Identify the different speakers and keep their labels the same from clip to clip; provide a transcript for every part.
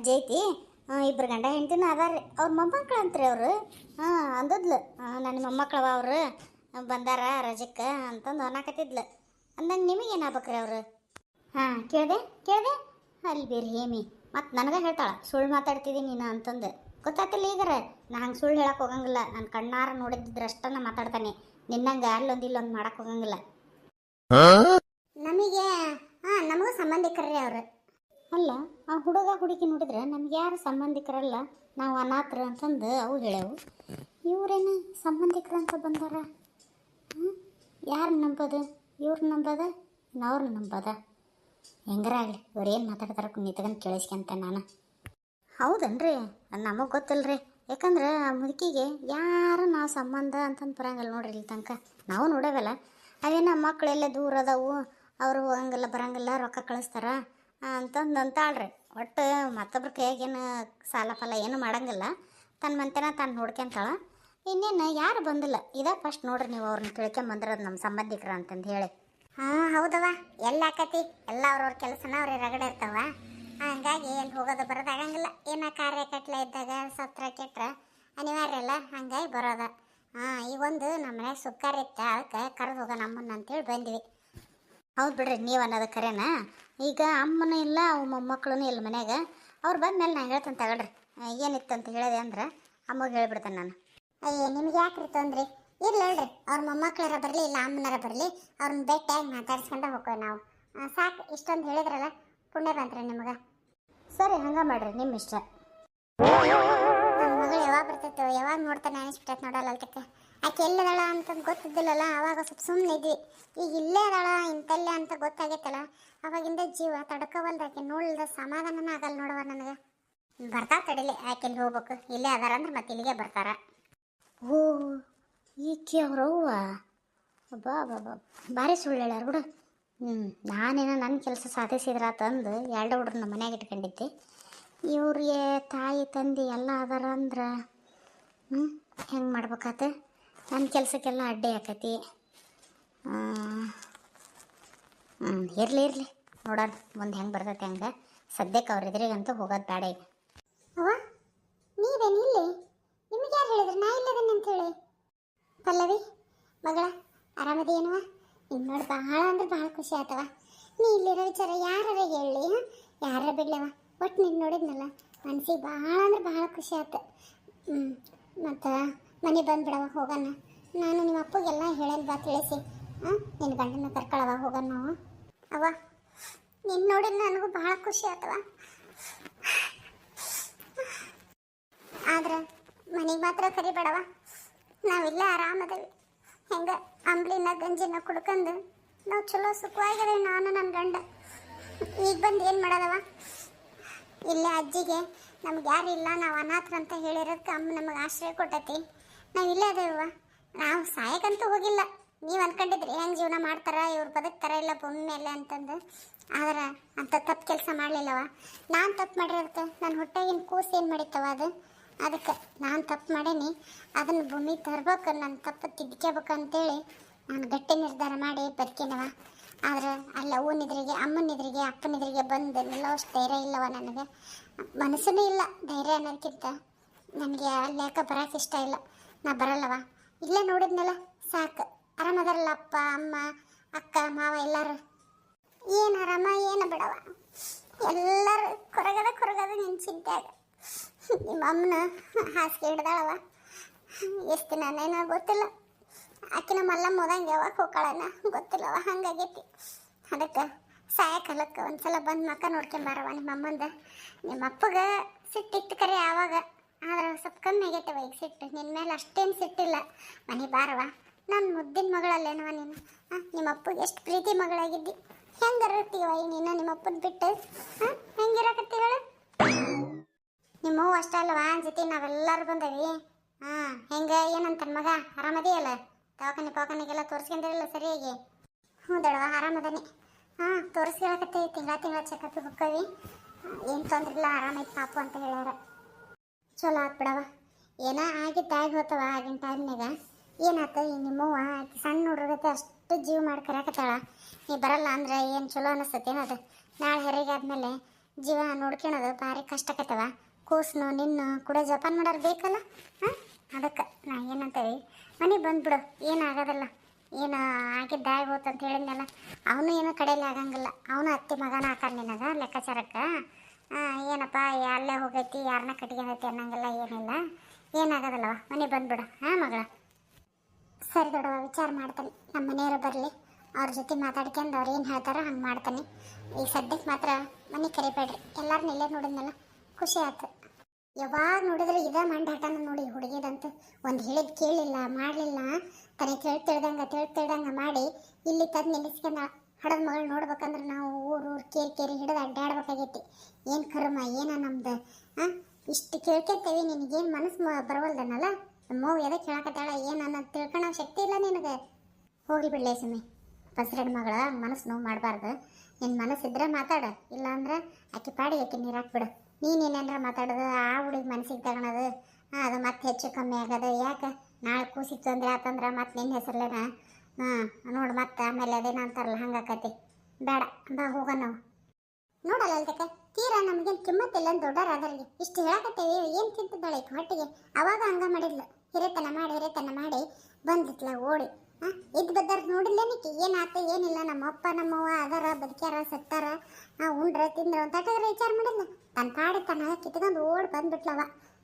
Speaker 1: ಅಜ್ಜಿ ಐತಿ ಇಬ್ಬರು ಗಂಡ ಹೆಂಡತಿನ ಅದಾರ ರೀ ಅವ್ರ ಮೊಮ್ಮಕ್ಕಳು ಅಂತ ರೀ ಅವರು. ಹಾಂ ಅಂದದ್ಲು. ನನ್ನ ಮೊಮ್ಮಕ್ಳವ ಅವರು. ಬಂದಾರ ರಜಕ್ಕೆ ಅಂತಂದು ಅನ್ನಕತ್ತಿದ್ಲು. ಅಂದಂಗೆ ನಿಮಗೆ ಆಗ್ಬೇಕ್ರಿ ಅವರು? ಹಾಂ ಕೇಳಿದೆ ಕೇಳಿದೆ. ಅಲ್ಲಿ ಬೇರೆ ಹೇಮಿ. ಮತ್ತು ನನಗೆ ಹೇಳ್ತಾಳೆ ಸುಳ್ಳು ಮಾತಾಡ್ತಿದ್ದೀನಿ ನೀನು ಅಂತಂದು. ಗೊತ್ತಾತಿಲ್ಲ ಈಗಾರ. ನಾ ಹಂಗೆ ಸುಳ್ಳು ಹೇಳಕ್ಕೆ ಹೋಗಂಗಿಲ್ಲ. ನನ್ನ ಕಣ್ಣಾರ ನೋಡಿದ್ರಷ್ಟ ನಾ ಮಾತಾಡ್ತಾನೆ. ನಿನ್ನಂಗೆ ಅಲ್ಲೊಂದು ಇಲ್ಲೊಂದು ಮಾಡಕ್ಕೆ ಹೋಗಂಗಿಲ್ಲ. ನಮಗೆ ಹಾಂ ನಮಗೂ ಸಂಬಂಧಿಕರ್ರಿ ಅವರು. ಅಲ್ಲ, ಆ ಹುಡುಗ ಹುಡುಗಿ ನೋಡಿದ್ರೆ ನಮ್ಗೆ ಯಾರು ಸಂಬಂಧಿಕರಲ್ಲ? ನಾವು ಅನಾಥರು ಅಂತಂದು ಅವು ಹೇಳೆವು. ಇವರೇನು ಸಂಬಂಧಿಕರು ಅಂತ ಬಂದಾರ? ಯಾರು ನಂಬೋದು? ಇವ್ರು ನಂಬೋದ? ಅವ್ರು ನಂಬೋದ? ಹೆಂಗಾರ ಆಗಲಿ ಇವ್ರು ಏನು ಮಾತಾಡ್ತಾರ ನಿತ್ಕೊಂಡು ಕೇಳಿಸ್ಕೊಂತ ನಾನು. ಹೌದನ್ರಿ? ನಮಗೆ ಗೊತ್ತಿಲ್ರಿ. ಯಾಕಂದ್ರೆ ಆ ಮುದುಕಿಗೆ ಯಾರು ನಾವು ಸಂಬಂಧ ಅಂತಂದು ಬರಂಗಲ್ಲ ನೋಡ್ರಿ ಇಲ್ಲಿ ತನಕ. ನಾವು ನೋಡೋವಲ್ಲ. ಅವೇನ ಮಕ್ಕಳೆಲ್ಲ ದೂರ ಅದಾವು, ಅವರು ಹೋಗಂಗಿಲ್ಲ ಬರಂಗಿಲ್ಲ, ರೊಕ್ಕ ಕಳಿಸ್ತಾರ. ಅಂತಂದು ಅಂತಾಳ್ರಿ. ಒಟ್ಟು ಮತ್ತೊಬ್ರ ಕೈಯಾಗೇನು ಸಾಲ ಫಲ ಏನು ಮಾಡಂಗಿಲ್ಲ. ತನ್ನ ಮಂತೆನ ತಾನು ನೋಡ್ಕೊಂತಾಳ ಇನ್ನೇನು ಯಾರು ಬಂದಿಲ್ಲ. ಇದೇ ಫಸ್ಟ್ ನೋಡ್ರಿ ನೀವು ಅವ್ರನ್ನ ತಿಳ್ಕೊಂಬಂದಿರೋದು ನಮ್ಮ ಸಂಬಂಧಿಕರು ಅಂತಂದು ಹೇಳಿ. ಹಾಂ ಹೌದವ ಎಲ್ಲ ಆಕತಿ. ಎಲ್ಲ ಅವ್ರವ್ರ ಕೆಲಸನ ಅವ್ರಿಗೆ ರಗಡೆ ಇರ್ತಾವ. ಹಂಗಾಗಿ ಎಲ್ಲಿ ಹೋಗೋದು ಬರೋದು ಆಗಂಗಿಲ್ಲ. ಏನೋ ಕಾರ್ಯ ಕಟ್ಲೆ ಇದ್ದಾಗ ಸತ್ರ ಕೆಟ್ರ ಅನಿವಾರ್ಯ ಅಲ್ಲ ಹಂಗಾಗಿ ಬರೋದ. ಹಾಂ ಈಗ ಒಂದು ನಮ್ಮ ಮನ್ಯಾಗ ಸುಕ್ಕಾರ ಇತ್ತ. ಅದಕ್ಕೆ ಕರೆದು ಹೋಗ ನಮ್ಮನ್ನ ಅಂತೇಳಿ ಬಂದ್ವಿ. ಹೌದು ಬಿಡ್ರಿ ನೀವು ಅನ್ನೋದು ಕರೆನಾ? ಈಗ ಅಮ್ಮನೂ ಇಲ್ಲ ಅವು ಮೊಮ್ಮಕ್ಕಳು ಇಲ್ಲ ಮನ್ಯಾಗ. ಅವ್ರು ಬಂದ್ಮೇಲೆ ನಾನು ಹೇಳ್ತೇನೆ ತಗೊಳ್ರಿ. ಏನಿತ್ತು ಅಂತ ಹೇಳಿದೆ ಅಂದ್ರೆ ಅಮ್ಮಗೆ ಹೇಳ್ಬಿಡ್ತೇನೆ ನಾನು. ಅಯ್ಯ ನಿಮ್ಗೆ ಯಾಕ್ರಿ ತೊಂದ್ರಿ? ಇರ್ಲಿ ಹೇಳ್ರಿ ಅವ್ರ ಮೊಮ್ಮಕ್ಕಳರ ಬರಲಿ ಇಲ್ಲ ಅಮ್ಮನಾರ ಬರಲಿ ಅವ್ರನ್ನ ಭೇಟಿಯಾಗಿ ಮಾತಾಡ್ಸ್ಕೊಂಡ ಹೋಗ್ತೇವೆ ನಾವು. ಸಾಕು ಇಷ್ಟೊಂದು ಹೇಳಿದ್ರಲ್ಲ ಪುಣ್ಯ ಬಂತ್ರಿ ನಿಮ್ಗೆ. ಸರಿ ಹಂಗೆ ಮಾಡ್ರಿ ನಿಮ್ಮ ಇಷ್ಟ. ಮಗಳು ಯಾವಾಗ ಬರ್ತೈತೆ ಯಾವಾಗ ನೋಡ್ತಾನೆ ಅನಿಸ್ಬಿಟ್ಟೈತೆ ನೋಡಲ್ಲ ಅಲ್ತಕ್ಕೆ ಆಕೆ ಎಲ್ಲದಳ ಅಂತ ಗೊತ್ತಿದ್ದಿಲ್ಲಲ್ಲ ಆವಾಗ ಸ್ವಲ್ಪ ಸುಮ್ಮನೆ ಇದ್ವಿ. ಈಗ ಇಲ್ಲೇ ಅದಾಳ ಇಂತಲ್ಲೇ ಅಂತ ಗೊತ್ತಾಗೈತಲ್ಲ, ಅವಾಗಿಂದ ಜೀವ ತಡ್ಕೋವಲ್ದು, ಆಕೆ ನೋಡ್ಲಿಲ್ಲ ಸಮಾಧಾನನ ಆಗಲ್ಲ ನೋಡವ ನನಗೆ. ಬರ್ತಾ ತಡಿಲಿ, ಆಕೆ ಇಲ್ಲಿ ಹೋಗ್ಬೇಕು? ಇಲ್ಲೇ ಅದಾರ ಅಂದ್ರೆ ಮತ್ತೆ ಇಲ್ಲಿಗೆ ಬರ್ತಾರ. ಓ, ಈಕೆ ಅವ್ರವ್ವ ಬಾ ಬಾ ಬಾ. ಭಾರಿ ಸುಳ್ಳು ಹೇಳ್ಯಾರ ಬಿಡು. ಹ್ಞೂ ನಾನೇನೋ ನನ್ನ ಕೆಲಸ ಸಾಧಿಸಿದ್ರ ತಂದು ಎರಡು ಹುಡ್ರನ್ನ ಮನ್ಯಾಗ ಇಟ್ಕೊಂಡಿದ್ದೆ. ಇವ್ರಿಗೆ ತಾಯಿ, ತಂದೆ ಎಲ್ಲ ಅದಾರ ಅಂದ್ರೆ ಹ್ಞೂ ಹೆಂಗೆ ಮಾಡ್ಬೇಕಾತ? ನನ್ನ ಕೆಲಸಕ್ಕೆಲ್ಲ ಅಡ್ಡಿ ಆಕತಿ. ಹ್ಞೂ ಇರಲಿ ಇರಲಿ. ನೋಡೋಣ, ಮುಂದೆ ಹೆಂಗೆ ಬರ್ತೈತೆ ಹಂಗೆ. ಸದ್ಯಕ್ಕೆ ಅವ್ರ ಎದುರಿಗಂತೂ ಹೋಗೋದು ಬೇಡ ಈಗ. ಅವ್ವ ನೀವೇನಿಲ್ಲಿ ನಿಮಗೆ ಯಾರು ಹೇಳಿದ್ರು? ನಾ ಅಂತ ಹೇಳಿ. ಪಲ್ಲವಿ, ಮಗಳ ಆರಾಮದೇನುವ ಇನ್ನು ನೋಡಿ ಬಹಳ ಅಂದ್ರೆ ಬಹಳ ಖುಷಿ ಆತವ ನೀ ಇಲ್ಲಿರೋ ವಿಚಾರ ಯಾರ ಹೇಳಿ ಯಾರ ಬಿಡ್ಲವ ಒಟ್ಟು ನಿನ್ನ ನೋಡಿದ್ನಲ್ಲ, ಮನ್ಸಿಗೆ ಬಹಳ ಅಂದ್ರೆ ಬಹಳ ಖುಷಿ ಆಯ್ತು ಹ್ಞೂ ಮತ್ತು ಮನೆ ಬಂದ್ಬಿಡವ, ಹೋಗೋಣ. ನಾನು ನಿಮ್ಮ ಅಪ್ಪಗೆಲ್ಲ ಹೇಳಲ್ ಬಾ ತಿಳಿಸಿ. ಹಾಂ ನಿನ್ನ ಗಂಡನ ಕರ್ಕೊಳವ, ಹೋಗೋಣ ಅವ ನಿನ್ನ ನೋಡಿದ್ರೆ ನನಗೂ ಬಹಳ ಖುಷಿ ಆತವ ಆದ್ರೆ ಮನೆಗೆ ಮಾತ್ರ ಕರಿಬೇಡವ ನಾವಿಲ್ಲ ಆರಾಮದೇವಿ. ಹೆಂಗ ಅಂಬ್ಲಿನ ಗಂಜಿನ ಕುಡ್ಕೊಂಡು ನಾವು ಚಲೋ ಸುಖವಾಗಿದೆ ನಾನು ನನ್ನ ಗಂಡ. ಈಗ ಬಂದು ಏನು ಮಾಡೋದವ ಇಲ್ಲೇ ಅಜ್ಜಿಗೆ ನಮ್ಗೆ ಯಾರು ಇಲ್ಲ, ನಾವು ಅನಾಥರು ಅಂತ ಹೇಳಿರೋದಕ್ಕೆ ಅಮ್ಮ ನಮಗೆ ಆಶ್ರಯ ಕೊಟ್ಟತಿ. ನಾವು ಇಲ್ಲೇ ಅದೇವ ನಾವು ಸಾಯಕ್ಕಂತೂ ಹೋಗಿಲ್ಲ. ನೀವು ಅನ್ಕೊಂಡಿದ್ರಿ ಹೆಂಗೆ ಜೀವನ ಮಾಡ್ತಾರ, ಇವ್ರು ಬದುಕ್ತಾರ ಇಲ್ಲ ಭೂಮಿ ಮೇಲೆ ಅಂತಂದು. ಆದ್ರೆ ಅಂತ ತಪ್ಪು ಕೆಲಸ ಮಾಡಲಿಲ್ಲವ ನಾನು ತಪ್ಪು ಮಾಡಿರೋದಕ್ಕೆ ನನ್ನ ಹೊಟ್ಟೆಗಿನ ಕೂಸು ಏನು ಮಾಡಿತ್ತವ ಅದು? ಅದಕ್ಕೆ ನಾನು ತಪ್ಪು ಮಾಡೀನಿ. ಅದನ್ನು ಭೂಮಿ ತರ್ಬೇಕು ನನ್ನ ತಪ್ಪು ತಿದ್ಕೋಬೇಕು ಅಂತೇಳಿ ನಾನು ಗಟ್ಟಿ ನಿರ್ಧಾರ ಮಾಡಿ ಬದುಕಿನವ ಆದ್ರೆ ಅಲ್ಲ ಅವ್ವನಿದ್ರಿಗೆ ಅಮ್ಮನಿದ್ರಿಗೆ, ಅಪ್ಪನಿದ್ರಿಗೆ ಬಂದು ನಿಲ್ಲೋಷ್ಟು ಧೈರ್ಯ ಇಲ್ಲವ ನನಗೆ. ಮನಸ್ಸೂ ಇಲ್ಲ, ಧೈರ್ಯ ಅನ್ನೋದಕ್ಕಿಂತ ನನಗೆ ಅಲ್ಲಿ ಯಾಕೆ ಬರೋಕೆ ಇಷ್ಟ ಇಲ್ಲ. ನಾ ಬರಲ್ಲವ? ಇಲ್ಲೇ ನೋಡಿದ್ನಲ್ಲ, ಸಾಕು. ಆರಾಮದಾರಲ್ಲ ಅಪ್ಪ ಅಮ್ಮ, ಅಕ್ಕ, ಮಾವ ಎಲ್ಲರೂ? ಏನು ಆರಾಮ, ಏನು ಬಿಡವ? ಎಲ್ಲರೂ ಕೊರಗದ ಕೊರಗದ ನಿನ್ನ ಚಿಂತ್ಯಾಗ. ನಿಮ್ಮ ಅಮ್ಮನ ಹಾಸಿಗೆ ಹಿಡ್ದಾಳವ. ಎಷ್ಟು ನಾನೇನೋ ಗೊತ್ತಿಲ್ಲ. ಆಕಿನ ಮಲ್ಲಮ್ಮ ಹೋದಂಗೆ ಯಾವಾಗ ಹೋಗ್ಕಳನ ಗೊತ್ತಿಲ್ಲವ, ಹಂಗಾಗೈತಿ. ಅದಕ್ಕೆ ಸಾಯಕಾಲಕ್ಕೆ ಒಂದ್ಸಲ ಬಂದು ಮಕ್ಕ ನೋಡ್ಕೊಂಬಾರವ ನಿಮ್ಮ ಅಮ್ಮಂದ. ನಿಮ್ಮ ಅಪ್ಪಗೆ ಸಿಟ್ಟಿತ್ತು ಕರೆ ಆವಾಗ ಆದ್ರೆ ಸ್ವಲ್ಪ ಕಮ್ಮಿ ಆಗೈತೆ ಈಗ ಸಿಟ್ಟು. ನಿನ್ನ ಮೇಲೆ ಅಷ್ಟೇನು ಸಿಟ್ಟಿಲ್ಲ. ಮನೆ ಬಾರವ ನನ್ನ ಮುದ್ದಿನ ಮಗಳಲ್ಲೇನವ ನೀನು? ನಿಮ್ಮ ಅಪ್ಪಗೆ ಎಷ್ಟು ಪ್ರೀತಿ ಮಗಳಾಗಿದ್ದಿ. ಹೆಂಗಿರ್ತೀವ ಈಗ ನೀನು ನಿಮ್ಮ ಅಪ್ಪನ ಬಿಟ್ಟು? ಹಾಂ ಹೆಂಗಿರಕತ್ತಿ ಹೇಳು ನಿಮ್ಮವ್ವ ಅಷ್ಟೇ ಅಲ್ವಾ ಜೊತೆ ನಾವೆಲ್ಲರೂ ಬಂದೇವಿ. ಹಾಂ ಹೆಂಗೆ, ಏನಂತ ಮಗ? ಆರಾಮದೆಯಲ್ಲ? ದವಾಖಾನೆ ಪಾಕನಿಗೆಲ್ಲ ತೋರಿಸ್ಕೊಂಡಿರಲ್ಲ ಸರಿಯಾಗಿ? ಹ್ಞೂ ದಡವ ಆರಾಮದಾನೆ. ಹಾಂ ತೋರಿಸ್ಕೊಳಕತ್ತೆ ತಿಂಗಳ ತಿಂಗಳ ಚೆಕಪ್ ಬುಕ್ಕವಿ ಏನು ತೊಂದ್ರೆ ಇಲ್ಲ ಆರಾಮೈತೆ ಪಾಪು ಅಂತ ಹೇಳ್ಯಾರ. ಚಲೋ ಆತ್ ಬಿಡವ ಏನೋ ಆಗಿ ಹೋತವ ಆಗಿನ ಟೈಮ್ನಾಗ ಏನಾತ? ಈ ನಿಮ್ಮವ್ವ ಆಕೆ ಸಣ್ಣ ಹುಡುಗತೆ ಅಷ್ಟು ಜೀವ ಮಾಡಿ ಕರಾಕತ್ತಾಳ ನೀ ಬರಲ್ಲ ಅಂದ್ರೆ ಏನು ಚಲೋ ಅನಿಸ್ತೈತೆ ಅದು ನಾಳೆ ಹೆರಿಗೆ ಆದಮೇಲೆ ಜೀವ ನೋಡ್ಕೊಳೋದು ಭಾರಿ ಕಷ್ಟಕತ್ತವ ಕೂಸ್ನು, ನಿನ್ನು ಕೂಡ ಜಪಾನ್ ಮಾಡೋರು ಬೇಕಲ್ಲ? ಹಾಂ? ಅದಕ್ಕೆ ನಾ ಏನಂತೇಳಿ. ಮನೆಗೆ ಬಂದ್ಬಿಡು. ಏನಾಗೋದಲ್ಲ ಏನು ಆಗಿದ್ದ ಹೋತಂತ ಹೇಳಿದ್ನಲ್ಲ. ಅವನು ಏನು ಕಡೆಯಲ್ಲಿ ಆಗಂಗಿಲ್ಲ. ಅವನು ಅತ್ತೆ ಮಗನ ಹಾಕಾರ ನಿನಗ ಲೆಕ್ಕಾಚಾರಕ್ಕೆ. ಏನಪ್ಪ ಅಲ್ಲೇ ಹೋಗೈತಿ ಯಾರನ್ನ ಕಟ್ಕೊಂಡೈತಿ ಅನ್ನಂಗಿಲ್ಲ, ಏನಿಲ್ಲ. ಏನಾಗೋದಲ್ಲವ, ಮನೆ ಬಂದ್ಬಿಡು, ಹಾಂ, ಮಗಳ? ಸರಿ ದೊಡ್ಡವ ವಿಚಾರ ಮಾಡ್ತಾನೆ. ನಮ್ಮ ಮನೆಯವರು ಬರಲಿ. ಅವ್ರ ಜೊತೆ ಮಾತಾಡ್ಕೊಂಡು ಅವ್ರು ಏನು ಹೇಳ್ತಾರೋ ಹಂಗೆ ಮಾಡ್ತಾನೆ. ಈ ಸದ್ಯಕ್ಕೆ ಮಾತ್ರ ಮನೆ ಕರಿಬೇಡ್ರಿ. ಎಲ್ಲರನ್ನ ಇಲ್ಲೇ ನೋಡಿದ್ನಲ್ಲ, ಖುಷಿ ಆಯ್ತು ಯಾವಾಗ ನೋಡಿದ್ರೆ ಇದೇ ಮಂಡಾಟನ ನೋಡಿ ಹುಡುಗಿದಂತ ಒಂದು ಹೇಳಿದ್ ಕೇಳಿಲ್ಲ, ಮಾಡಲಿಲ್ಲ. ತನಗೆ ತಿಳ್ತಿಳ್ದಂಗೆ ತಿಳ್ತಿಳ್ದಂಗೆ ತಿಳ್ ತಿಳ್ದಂಗ ಮಾಡಿ ಇಲ್ಲಿ ತಂದು ನಿಲ್ಲಿಸ್ಕೊಂಡ ಹಡದ ಮಗಳು ನೋಡ್ಬೇಕಂದ್ರೆ ನಾವು ಊರು ಊರು ಕೇರಿ ಕೇರಿ ಹಿಡಿದು ಅಡ್ಡಾಡ್ಬೇಕಾಗೈತಿ. ಏನು ಕರ್ಮ, ಏನ ನಮ್ದು? ಹಾಂ ಇಷ್ಟು ಕೇಳ್ಕೊತೇವೆ ನಿನಗೇನು ಮನಸ್ಸು ಬರವಲ್ದನಲ್ಲ? ನಮ್ಮವ್ವ ಎದಕ್ಕೆ ಹೇಳಕತ್ತಾಳ, ಏನು ಅನ್ನೋದು ತಿಳ್ಕೊಳೋ ಶಕ್ತಿ ಇಲ್ಲ ನಿನಗೆ. ಹೋಗಿ ಬಿಡ್ಲೇ ಸುಮ್ಮನೆ ಬಸರಡ್ ಮಗಳ ಮನಸ್ಸು ನೋವು ಮಾಡಬಾರ್ದು. ನಿನ್ನ ಮನಸ್ಸಿದ್ರೆ ಮಾತಾಡ, ಇಲ್ಲಾಂದ್ರೆ ಅಕ್ಕಿ ಪಾಡಿ ಆಕೆ ನೀರು ಹಾಕ್ಬಿಡು. ನೀನೇನಾರ ಮಾತಾಡೋದು? ಆ ಹುಡುಗಿ ಮನಸ್ಸಿಗೆ ತಗೊಳೋದು ಅದು ಮತ್ತೆ ಹೆಚ್ಚು ಕಮ್ಮಿ ಆಗೋದು. ಯಾಕೆ? ನಾಳೆ ಕೂಸಿತ್ತು ಅಂದ್ರೆ ಆತಂದ್ರೆ ಮತ್ತೆ ನಿನ್ನ ಹೆಸರ್ಲೇನ? ಹಾಂ ನೋಡಿ ಮತ್ತೆ, ಆಮೇಲೆ ಅದೇನೋ ಅಂತಾರಲ್ಲ ಹಂಗಾಕತಿ ಬೇಡ, ಬಾ ಹೋಗೋಣ ನೋಡಲ್ಲ ಅಲ್ದಕ್ಕೆ ತೀರಾ ನಮಗೇನು ಕಿಮ್ಮತ್ತಿಲ್ಲ ಅಂತ ದೊಡ್ಡವ್ರು ಅದರಲ್ಲಿ ಇಷ್ಟು ಹೇಳಕತ್ತೇವಿ, ಏನು ತಿಂತಿದ್ದಾಳೆ ಹೊಟ್ಟಿಗೆ. ಅವಾಗ ಹಂಗ ಮಾಡಿದ್ಲು. ಹಿರೇತನ ಮಾಡಿ ಹಿರೇತನ ಮಾಡಿ, ಬಂದಿತ್ಲ ಓಡಿ. ಹಾಂ ಇದ್ದು ಬದ್ದಾರ ನೋಡಿಲ್ಲೇನಿಕ್ಕೆ ಏನಾತ ಏನಿಲ್ಲ, ನಮ್ಮ ಅಪ್ಪ ನಮ್ಮವ್ವ ಅದರ, ಬದುಕ್ಯಾರ, ಸತ್ತಾರ, ಆ, ಉಂಡ್ರ, ತಿಂದ್ರ ಅಂತ ವಿಚಾರ ಮಾಡಿಲ್ಲ ತನ್ನ ಪಾಡಿ ತನ್ನ ಕಿತ್ಕೊಂಡು ಓಡಿ ಬಂದ್ಬಿಟ್ಲವ.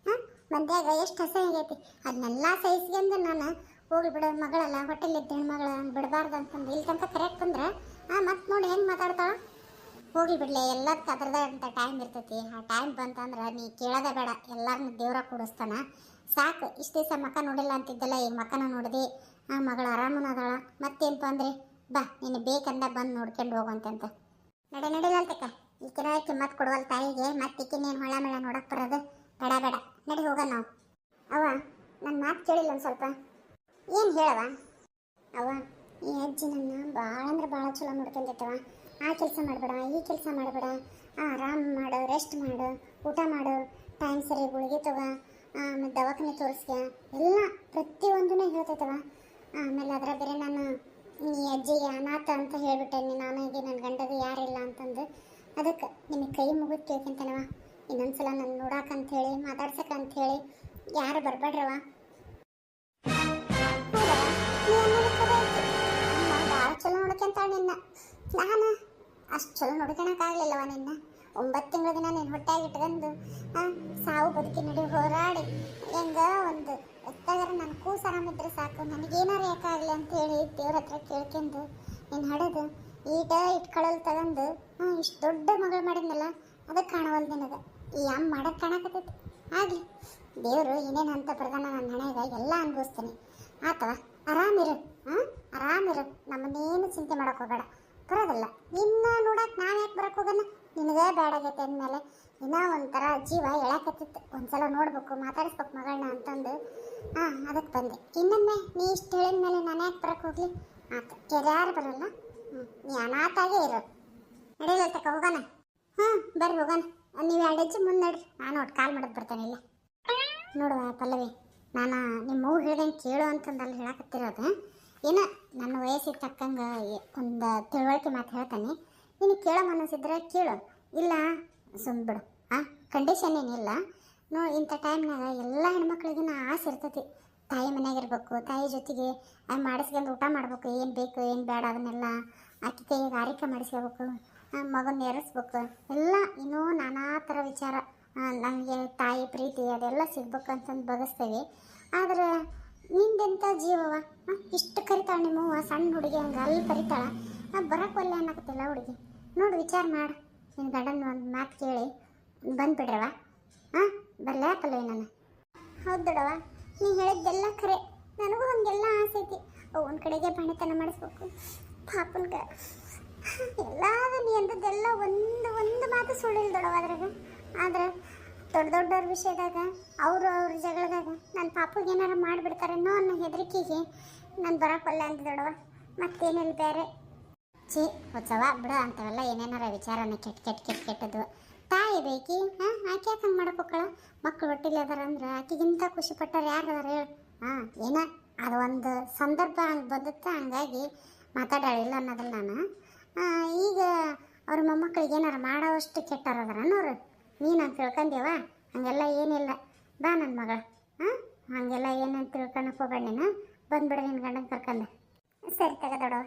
Speaker 1: ಹಾಂ ಮಂದ್ಯಾಗ ಎಷ್ಟು ಹಸ ಆಗೈತಿ. ಅದನ್ನೆಲ್ಲ ಸಹಿಸ್ಕೊಂಡು ನಾನು. ಹೋಗಿ ಬಿಡ ಮಗಳಲ್ಲ ಹೊಟ್ಟೆಲಿದ್ದ ಹೆಣ್ಮಗಳ ಬಿಡಬಾರ್ದು ಅಂತಂದು. ಇಲ್ಲಿ ತನಕ ಕರೆಕ್ಟ್ ಬಂದ್ರೆ, ಆ ಮತ್ತೆ ನೋಡಿ ಹೆಂಗೆ ಮಾತಾಡ್ತಾಳ? ಹೋಗಿ ಬಿಡ್ಲೆ ಎಲ್ಲದಕ್ಕೆ ಅದ್ರದ್ದೇ ಅಂತ ಟೈಮ್ ಇರ್ತೈತಿ. ಆ ಟೈಮ್ ಬಂತಂದ್ರೆ ನೀ ಕೇಳೋದೇ ಬೇಡ ಎಲ್ಲರನ್ನ ದೇವ್ರ ಕೂಡಿಸ್ತಾನ. ಸಾಕು, ಇಷ್ಟು ದಿವಸ ಮಕ್ಕ ನೋಡಿಲ್ಲ ಅಂತಿದ್ದಲ್ಲ ಈ ಮಕ್ಕನ ನೋಡಿದೆ. ಆ, ಮಗಳು ಆರಾಮನಾದಾಳ ಅದಾಳ. ಮತ್ತೇನು ಬಾ ನೀನು ಬೇಕಂದ ಬಂದು ನೋಡ್ಕೊಂಡು ಹೋಗುವಂತಂತ ನಡೆ ನಡಿಲ್ಲ ಅಂತಕ್ಕ ಕಿರಾಯಕ್ಕೆ ಮತ್ತೆ ಕೊಡುವಲ್ ತಾಯಿಗೆ, ಮತ್ತೆ ಈಕಿನೇನು ಹೊಳ ಮೇಳ ನೋಡಕ್ಕೆ ಬರೋದು ಬೇಡ ಬೇಡ. ನಡಿ, ಹೋಗೋಣ ನಾವು. ಅವ ನನ್ನ ಮಾತು ಕೇಳಿಲ್ಲ ಒಂದು ಸ್ವಲ್ಪ. ಏನು ಹೇಳವ ಅವ ಈ ಅಜ್ಜಿ ನನ್ನ ಭಾಳ ಅಂದ್ರೆ ಭಾಳ ಚಲೋ ನೋಡ್ಕೊಂಡಿರ್ತವ ಆ ಕೆಲಸ ಮಾಡಬೇಡ, ಈ ಕೆಲಸ ಮಾಡಬೇಡ. ಆರಾಮ್ ಮಾಡು ರೆಸ್ಟ್ ಮಾಡು, ಊಟ ಮಾಡು ಟೈಮ್ ಸರಿ ಗುಳಿಗೆ ತಗೋ ಆಮೇಲೆ ದವಾಖಾನೆ ತೋರಿಸ್ಕ ಎಲ್ಲ ಪ್ರತಿಯೊಂದೂ ಹೇಳ್ತೈತವ ಆಮೇಲೆ ಅದರ ಬೇರೆ ನಾನು ಈ ಅಜ್ಜಿಗೆ ಅನಾಥ ಅಂತ ಹೇಳ್ಬಿಟ್ಟೇನಿ, ನಾನು ಆಮೇಲೆ ನನ್ನ ಗಂಡದು ಯಾರಿಲ್ಲ ಅಂತಂದು. ಅದಕ್ಕೆ ನಿಮಗೆ ಕೈ ಮುಗಿದು ಕೇಳ್ಕೊಂತಾನವ ಇನ್ನೊಂದ್ಸಲ ನನ್ನ ನೋಡಾಕಂತ ಹೇಳಿ ಮಾತಾಡ್ಸಕ್ಕೆ ಹೇಳಿ ಯಾರು ಬರಬೇಡ್ರವ ಭಾಳ ಚಲೋ ನೋಡ್ಕೊಂತಾಳ ನಿನ್ನ ನಾನು ಅಷ್ಟು ಚಲೋ ನೋಡ್ಕೊಳಕ್ಕಾಗಲಿಲ್ಲವ ನಿನ್ನ ಒಂಬತ್ತು ತಿಂಗಳ ದಿನ ನೀನು ಹೊಟ್ಟೆಯಾಗಿ ಇಟ್ಕೊಂಡು ಸಾವು ಬದುಕಿ ನಡಿ ಹೋರಾಡಿ ಹೆಂಗ ಒಂದು ಎತ್ತಾಗಾರ ನನ್ನ ಕೂಸು ಆರಾಮಿದ್ರೆ ಸಾಕು ನನಗೇನಾರು ಯಾಕಾಗಲಿ ಅಂತ ಹೇಳಿ ದೇವ್ರ ಹತ್ರ ಕೇಳ್ಕೊಂಡು ನೀನು ಹಡದು ಈಟ ಇಟ್ಕೊಳ್ಳಲು ತಗೊಂಡು ಇಷ್ಟು ದೊಡ್ಡ ಮಗಳು ಮಾಡಿದ್ನಲ್ಲ ಅದಕ್ಕೆ ಕಾಣವಲ್ದು ನಿನಗೆ ಈ ಅಮ್ಮ ಮಾಡಕ್ಕೆ ಕಾಣಕತ್ತೈತಿ ಆಗಲಿ ದೇವರು ಏನೇನು ಅಂತ ಪ್ರಧಾನ ನನ್ನ ಎಲ್ಲ ಅನುಭವಿಸ್ತೀನಿ. ಆತವ? ಆರಾಮಿರು ಹಾಂ ಆರಾಮಿರು. ನಮ್ಮನ್ನೇನು ಚಿಂತೆ ಮಾಡಕ್ ಹೋಗಬೇಡ. ಬರೋದಿಲ್ಲ. ನಿನ್ನ ನೋಡಕ್ ನಾನು ಯಾಕೆ ಬರಕ್ ಹೋಗೋಣ ನಿನಗೆ ಬೇಡಾಗೈತೆ ಅಂದಮೇಲೆ ಇನ್ನೂ ಒಂಥರ ಜೀವ ಎಳಕತ್ತಿತ್ತು. ಒಂದ್ಸಲ ನೋಡ್ಬೇಕು, ಮಾತಾಡಿಸ್ಬೇಕು ಮಗಳನ್ನ ಅಂತಂದು. ಹಾಂ ಅದಕ್ಕೆ ಬಂದೆ. ಇನ್ನೊಮ್ಮೆ ನೀ ಇಷ್ಟು ಹೇಳಿದ ಮೇಲೆ ನಾನು ಯಾಕೆ ಬರಕ್ ಹೋಗ್ಲಿ? ಆತ ಯಾರು ಬರಲ್ಲ. ಹ್ಞೂ ನೀ ಅನಾಥಾಗೇ ಇರು. ನಡೀಲ ತಕ ಹೋಗೋಣ. ಹ್ಞೂ ಬರ್ರಿ, ಹೋಗೋಣ. ನೀವು ಎರಡು ಹೆಜ್ಜೆ ಮುಂದೆ ನಡ್ರಿ ನಾನು ಒಟ್ಟು ಕಾಲ್ ಮಾಡೋದು ಬರ್ತಾನೆ ಇಲ್ಲ. ನೋಡುವ ಪಲ್ಲವಿ. ನಾನು ನಿಮ್ಮ ಮಗು ಹೇಳ್ದಂಗೆ ಕೇಳು ಅಂತಂದಲ್ಲಿ ಹೇಳಕತ್ತಿರೋದು. ಏನು ನನ್ನ ವಯಸ್ಸಿಗೆ ತಕ್ಕಂಗೆ ಒಂದು ತಿಳುವಳಿಕೆ ಮಾತು ಹೇಳ್ತಾನೆ. ನೀನು ಕೇಳೋ ಮನಸ್ಸಿದ್ರೆ ಕೇಳು. ಇಲ್ಲ ಸುಮ್ಬಿಡು ಆ ಕಂಡೀಷನ್ ಏನಿಲ್ಲ ನೋ, ಇಂಥ ಟೈಮ್ನಾಗ ಎಲ್ಲ ಹೆಣ್ಮಕ್ಳಿಗೂ ಆಸೆ ಇರ್ತೈತಿ. ತಾಯಿ ಮನೆಯಾಗ ಇರಬೇಕು, ತಾಯಿ ಜೊತೆಗೆ ಮಾಡಿಸ್ಕೊಂಡು ಊಟ ಮಾಡಬೇಕು, ಏನು ಬೇಕು, ಏನು ಬೇಡ ಅದನ್ನೆಲ್ಲ ಆಕೆ ಕೈಗೆ ಆರೈಕೆ ಮಾಡಿಸ್ಕೋಬೇಕು ಮಗನ ಏರಿಸ್ಬೇಕು ಎಲ್ಲ ಇನ್ನೂ ನಾನಾ ಥರ ವಿಚಾರ. ನನಗೆ ತಾಯಿ ಪ್ರೀತಿ ಅದೆಲ್ಲ ಸಿಗ್ಬೇಕು ಅಂತಂದು ಬಗಸ್ತೇವೆ. ಆದರೆ ನಿಂದೆಂಥ ಜೀವವ? ಇಷ್ಟು ಕರಿತಾಳೆ ನಿಮ್ಮವ್ವ ಸಣ್ಣ ಹುಡುಗಿ ಹಂಗೆ ಅಲ್ಲಿ ಕರಿತಾಳೆ. ಬರಕ್ಕೆ ಒಲ್ಲೆ ಅನ್ನಕತ್ತಿಲ್ಲ ಹುಡುಗಿ. ನೋಡಿ, ವಿಚಾರ ಮಾಡು. ನಿನ್ನ ಗಡನ್ ಒಂದು ಮಾತು ಕೇಳಿ ಬಂದುಬಿಡ್ರವ ಹಾಂ ಬರಲೇ ಪಲ್ಲವಿ ನಾನು ಹೌದು ದೊಡವ ನೀ ಹೇಳಿದ್ದೆಲ್ಲ ಖರೆ. ನನಗೂ ಹಂಗೆಲ್ಲ ಆಸೆ ಐತಿ. ಒಂದು ಕಡೆಗೆ ಬಣತನ ಮಾಡಿಸ್ಬೇಕು. ಪಾಪನ್ಗ. ಎಲ್ಲ ನೀ ಅಂದದ್ದೆಲ್ಲ ಒಂದು ಒಂದು ಮಾತು ಸುಳ್ಳಿಲ್ಲ ದೊಡವ ಅದ್ರಾಗ. ಆದ್ರೆ ದೊಡ್ಡ ದೊಡ್ಡವ್ರ ವಿಷಯದಾಗ, ಅವರು ಅವ್ರ ಜಗಳದಾಗ ನನ್ನ ಪಾಪಗೆ ಏನಾರ ಮಾಡಿಬಿಡ್ತಾರೇನೋ ಅನ್ನೋ ಹೆದರಿಕೆಗೆ ನಾನು ಬರೋಕ್ಕಲ್ಲ ಅಂತ ದೊಡವ ಮತ್ತೇನಿಲ್ಲ ಬೇರೆ ಚಿ ಉತ್ಸವ ಬಿಡ ಅಂಥವೆಲ್ಲ ಏನೇನಾರ ವಿಚಾರನ ಕೆಟ್ಟ ಕೆಟ್ಟ ಕೆಟ್ಟ ಕೆಟ್ಟದ್ದು. ತಾಯಿ ಬೇಕಿ? ಹಾಂ, ಆಕೆ ಯಾಕೆ ಹಂಗೆ ಮಾಡ್ಕೊಕ್ಕಳ ಮಕ್ಕಳು ಅದಾರ ಅಂದ್ರೆ ಆಕೆಗಿಂತ ಖುಷಿ ಪಟ್ಟಾರ ಯಾರು ಅದಾರ ಹೇಳು. ಹಾಂ, ಏನ? ಒಂದು ಸಂದರ್ಭ ಹಂಗೆ ಬಂದುತ್ತೆ, ಹಂಗಾಗಿ ಮಾತಾಡಲಿಲ್ಲ ಅನ್ನೋದಲ್ಲ ನಾನು. ಈಗ ಅವ್ರ ಮೊಮ್ಮಕ್ಕಳಿಗೆ ಏನಾರು ಮಾಡೋವಷ್ಟು ಕೆಟ್ಟಾರದಾರನ ಅವ್ರು ನೀನು ಅಂತ ತಿಳ್ಕೊಂಡೇವ ಹಂಗೆಲ್ಲ ಏನಿಲ್ಲ. ಬಾ ನನ್ನ ಮಗಳ ಹಾಂ? ಹಂಗೆಲ್ಲ ಏನಂತ ತಿಳ್ಕೊಳಕ್ಕೆ ನೀನು. ಬಂದ್ಬಿಡ ನಿನ್ನ ಗಂಡನ ಕರ್ಕೊಂಡು. ಸರಿ ತಗೋ ದೊಡವ